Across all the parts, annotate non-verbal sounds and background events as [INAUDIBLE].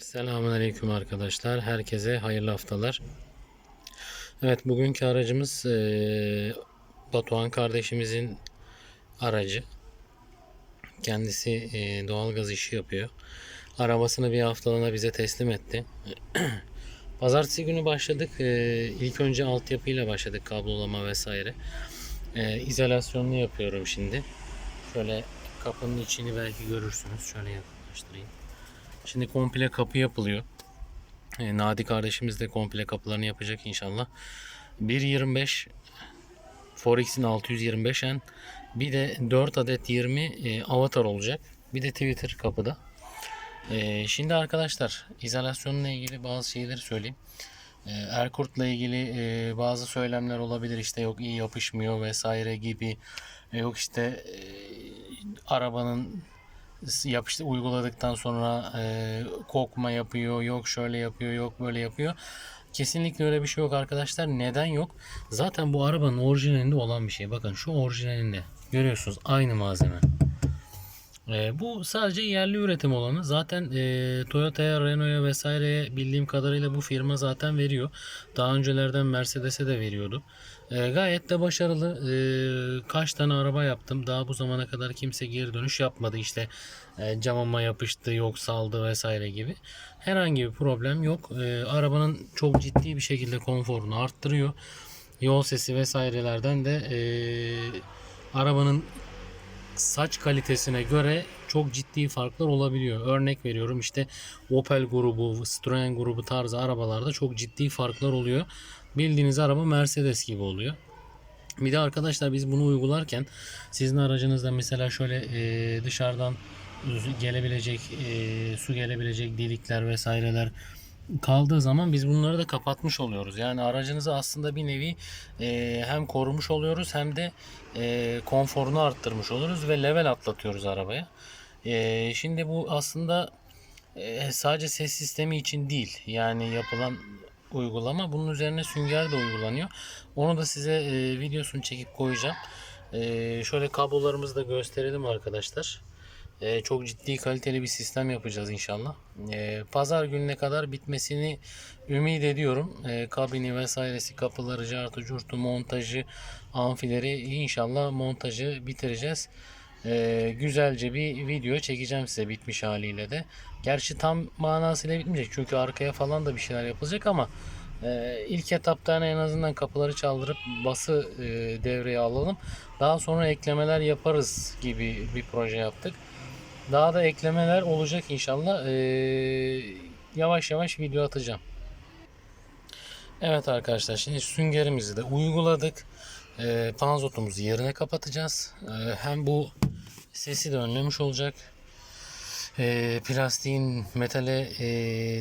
Selamünaleyküm arkadaşlar. Herkese hayırlı haftalar. Evet bugünkü aracımız eee, Batuhan kardeşimizin aracı. Kendisi eee, doğalgaz işi yapıyor. Arabasını bir haftalığına bize teslim etti. [CLEARS THROAT] Pazartesi günü başladık. Eee ilk önce altyapıyla başladık. Kablolama vesaire. Eee izolasyonunu yapıyorum şimdi. Şöyle kapının içini belki görürsünüz. Şöyle yaklaştırayım. Şimdi komple kapı yapılıyor. E, Nadi kardeşimiz de komple kapılarını yapacak inşallah. 1.25 Forex'in 625N bir de 4 adet 20 e, avatar olacak. Bir de Twitter kapıda. E, şimdi arkadaşlar izolasyonla ilgili bazı şeyleri söyleyeyim. E, Erkurt'la ilgili e, bazı söylemler olabilir işte yok iyi yapışmıyor vesaire gibi. E, yok işte e, arabanın yapıştı uyguladıktan sonra e, kokma yapıyor yok şöyle yapıyor yok böyle yapıyor. Kesinlikle öyle bir şey yok arkadaşlar. Neden yok? Zaten bu arabanın orijinalinde olan bir şey. Bakın şu orijinalinde görüyorsunuz aynı malzeme e, bu sadece yerli üretim olanı. Zaten e, Toyota'ya, Renault'a vesaireye bildiğim kadarıyla bu firma zaten veriyor. Daha öncelerden Mercedes'e de veriyordu. E, gayet de başarılı. E, kaç tane araba yaptım. Daha bu zamana kadar kimse geri dönüş yapmadı. İşte e, camama yapıştı, yok saldı vesaire gibi. Herhangi bir problem yok. E, arabanın çok ciddi bir şekilde konforunu arttırıyor. Yol sesi vesairelerden de e, arabanın saç kalitesine göre çok ciddi farklar olabiliyor. Örnek veriyorum işte Opel grubu, Citroen grubu tarzı arabalarda çok ciddi farklar oluyor. Bildiğiniz araba Mercedes gibi oluyor. Bir de arkadaşlar biz bunu uygularken sizin aracınızda mesela şöyle e, dışarıdan gelebilecek e, su gelebilecek delikler vesaireler kaldığı zaman biz bunları da kapatmış oluyoruz. Yani aracınızı aslında bir nevi e, hem korumuş oluyoruz hem de e, konforunu arttırmış oluruz ve level atlatıyoruz arabaya. E, şimdi bu aslında e, sadece ses sistemi için değil. Yani yapılan uygulama bunun üzerine sünger de uygulanıyor. Onu da size e, videosunu çekip koyacağım. E, şöyle kablolarımızı da gösterelim arkadaşlar. Ee, çok ciddi kaliteli bir sistem yapacağız inşallah. Ee, pazar gününe kadar bitmesini ümit ediyorum. Ee, kabini vesairesi, kapıları, cartı, curtu, montajı, amfileri inşallah montajı bitireceğiz. Ee, güzelce bir video çekeceğim size bitmiş haliyle de. Gerçi tam manasıyla bitmeyecek çünkü arkaya falan da bir şeyler yapılacak ama e, ilk etapta hani en azından kapıları çaldırıp bası e, devreye alalım. Daha sonra eklemeler yaparız gibi bir proje yaptık. Daha da eklemeler olacak inşallah. Ee, yavaş yavaş video atacağım. Evet arkadaşlar şimdi süngerimizi de uyguladık. Ee, panzotumuzu yerine kapatacağız. Ee, hem bu sesi de önlemiş olacak. Ee, plastiğin metale e,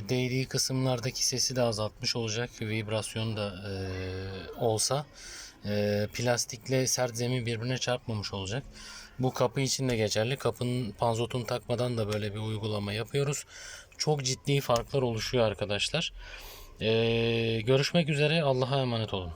değdiği kısımlardaki sesi de azaltmış olacak. Vibrasyon da e, olsa e, plastikle sert zemin birbirine çarpmamış olacak. Bu kapı için de geçerli. Kapının panzotunu takmadan da böyle bir uygulama yapıyoruz. Çok ciddi farklar oluşuyor arkadaşlar. Ee, görüşmek üzere. Allah'a emanet olun.